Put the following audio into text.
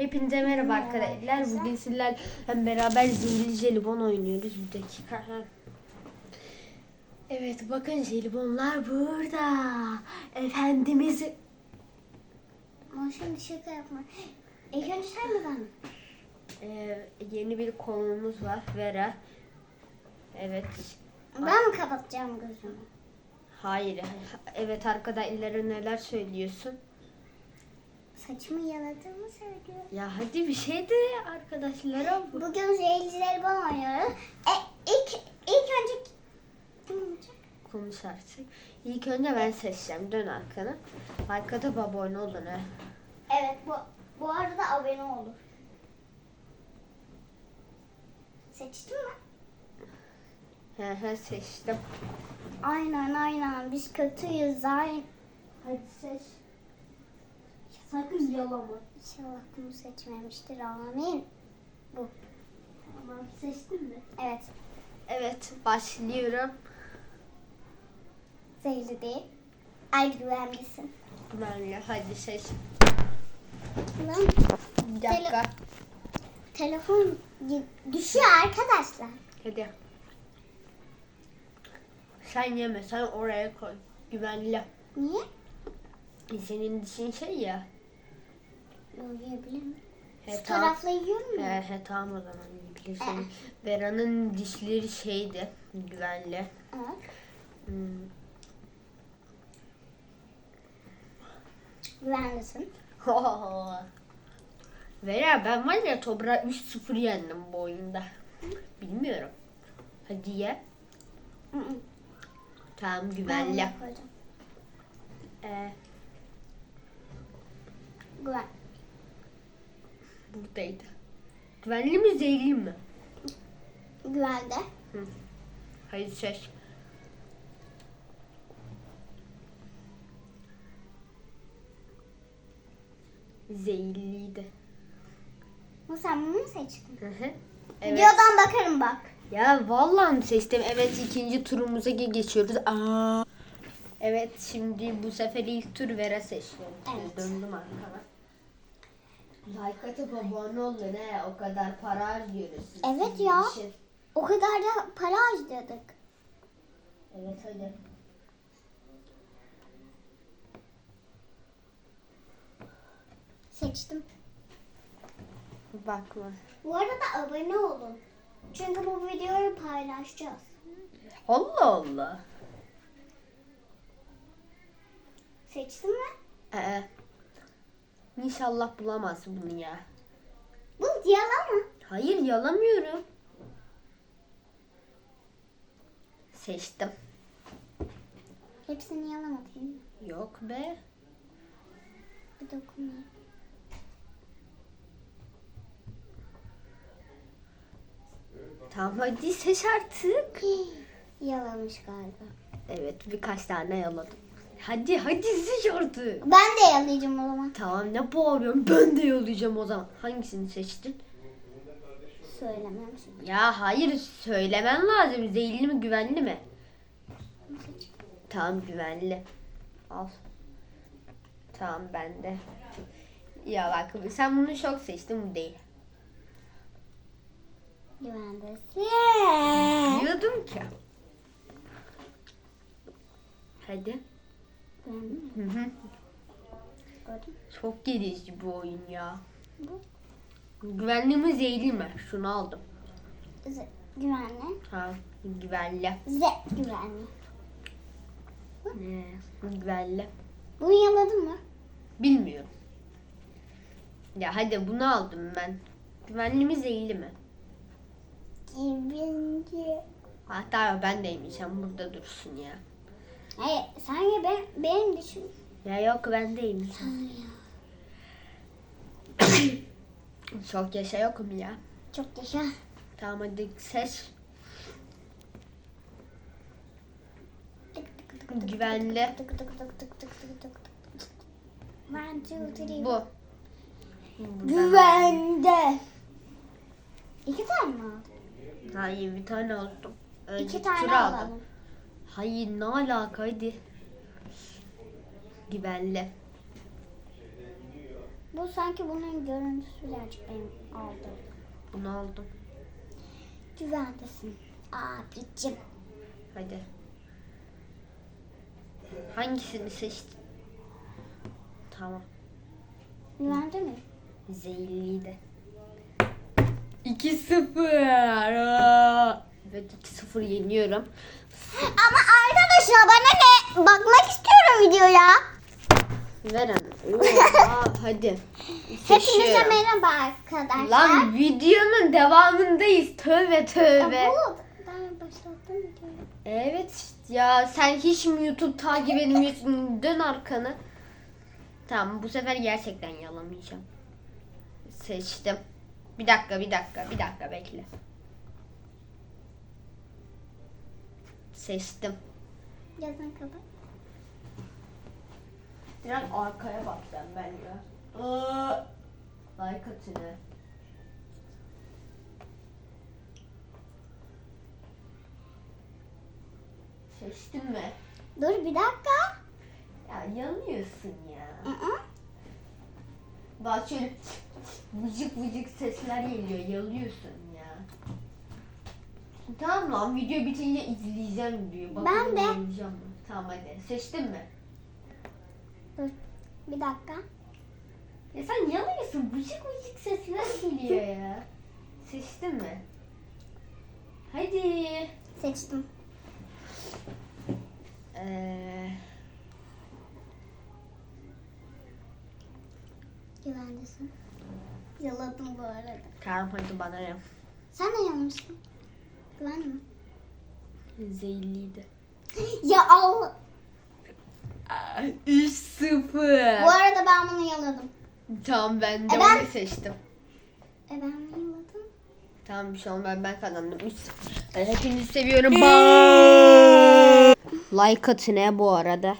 Hepinize merhaba arkadaşlar. Bugün sizlerle hem beraber zehirli jelibon oynuyoruz. Bir dakika. Evet bakın jelibonlar burada. Efendimiz Ama şimdi şaka yapma. İlk önce sen mi ben? Ee, yeni bir konumuz var. Vera. Evet. Ben mi kapatacağım gözümü? Hayır. Evet arkadaşlara neler söylüyorsun? Saçımı yaladığımı söylüyorum. Ya hadi bir şey de arkadaşlara. Bugün zehircileri ben oynuyoruz. E, ilk, ilk önce kim olacak? Konuş artık. İlk önce ben seçeceğim. Dön arkana. Arkada baboyun olun ha. Evet bu, bu arada abone olur. Seçtin mi? He he seçtim. Aynen aynen biz kötüyüz zaten. Hadi seç. Sakın yalama. İnşallah bunu seçmemiştir amin. Bu. Tamam seçtin mi? Evet Evet başlıyorum. zehirli değil. Ay güvenlisin. Merve hadi seç. Lan Bir dakika. telefon y- düşüyor arkadaşlar. Hadi. Sen yeme sen oraya koy. Güvenli. Niye? Senin dişin şey ya. Yiyebilir? He, Şu tamam. tarafla yiyorum mu? He, he tamam o zaman yiyebilirsin. Vera'nın dişleri şeydi. Güvenli. Evet. Hmm. Güvenlisin. Vera ben var ya Tobra 3-0 yendim bu oyunda. Bilmiyorum. Hadi ye. Tamam güvenli. Ee, Güven. Buradaydı. Güvenli mi zehirli mi? Güvende. Hadi seç. Zehirliydi. Bu sen bunu mu seçtin? Hı hı. Evet. Videodan bakarım bak. Ya vallahi seçtim? Evet ikinci turumuza ge- geçiyoruz. Aa. Evet şimdi bu sefer ilk tur Vera seçti. Evet. Döndüm arkana. Like atıp abone olun he. O kadar para harcıyoruz. siz Evet sizin ya. için. O kadar da para harcadık. Evet hadi. Seçtim. Bakma. Bu arada abone olun. Çünkü bu videoyu paylaşacağız. Allah Allah. Seçtin mi? Ee, İnşallah bulamazsın bunu ya. Bu yalan mı? Hayır yalamıyorum. Seçtim. Hepsini yalamadın? Yok be. Bir dokunayım. Tamam hadi seç artık. Yalamış galiba. Evet birkaç tane yaladım. Hadi hadi seç artık. Ben de yalayacağım o zaman. Tamam ne bağırıyorsun ben de yalayacağım o zaman. Hangisini seçtin? Söylemem şimdi. Ya hayır söylemen lazım. Zehirli mi güvenli mi? Tamam güvenli. Al. Tamam ben de. Ya bak sen bunu çok seçtin bu değil. Güvendesin. Biliyordum ki. Hadi. Güvenli mi? Hı hı. Gördün mü? Çok gerici bu oyun ya. Bu. Güvenli mi zehirli mi? Şunu aldım. Z güvenli. Ha güvenli. Z güvenli. Ne? Güvenli. Bunu yaladın mı? Bilmiyorum. Ya hadi bunu aldım ben. Güvenli mi zehirli mi? Birinci. Hatta ben de yemeyeceğim. Burada dursun ya. Hayır ye ben, benim düşün. Ya yok ben de yemeyeceğim. Çok yaşa yok mu ya? Çok yaşa. Tamam hadi seç. Güvenli. One, two, three. Bu. Güvende. İki tane mi aldın? Hayır bir tane aldım. Önce İki tane alalım. Hayır ne alaka hadi. Güvenli. Bu sanki bunun görüntüsü birazcık benim aldı. Bunu aldım. Güvendesin. Abicim. Hadi. Hangisini seçtin? Tamam. Güvende mi? Zehirliydi. 2-0. Evet 2-0 yeniyorum. Ama arkadaşlar bana ne? Bakmak istiyorum videoya. Ver anne. Oha, hadi. Hepinize Seçiyorum. merhaba arkadaşlar. Lan videonun devamındayız. Tövbe Ya tövbe. bu, ben başlattım videoyu. Evet ya sen hiç mi YouTube takip etmiyorsun? Dön arkanı. Tamam bu sefer gerçekten yalamayacağım. Seçtim. Bir dakika bir dakika bir dakika bekle. Seçtim. Yazın kapat. Biraz arkaya bak sen ben ya. Aa, like atını. Seçtin mi? Dur bir dakika. Ya yanıyorsun ya. Hı hı. Daha şöyle vıcık vıcık sesler geliyor. Yalıyorsun ya. Tamam lan video bitince izleyeceğim diyor. Bakalım Ben de. Tamam hadi. Seçtin mi? Dur. Bir dakika. Ya sen yanıyorsun. Vıcık vıcık sesler geliyor ya. Seçtin mi? Hadi. Seçtim. Ee, Güvendesin. Yaladım bu arada. tamam hadi bana? Sen de yanmışsın. Güvende mi? Zehirliydi. Ya Allah. 3-0. Bu arada ben bunu yaladım. Tamam ben de E ben- onu seçtim. E ben bunu yaladım. Tamam bir şey olmaz ben kazandım. 3-0. Ben hepinizi seviyorum. Bye. like atın he bu arada.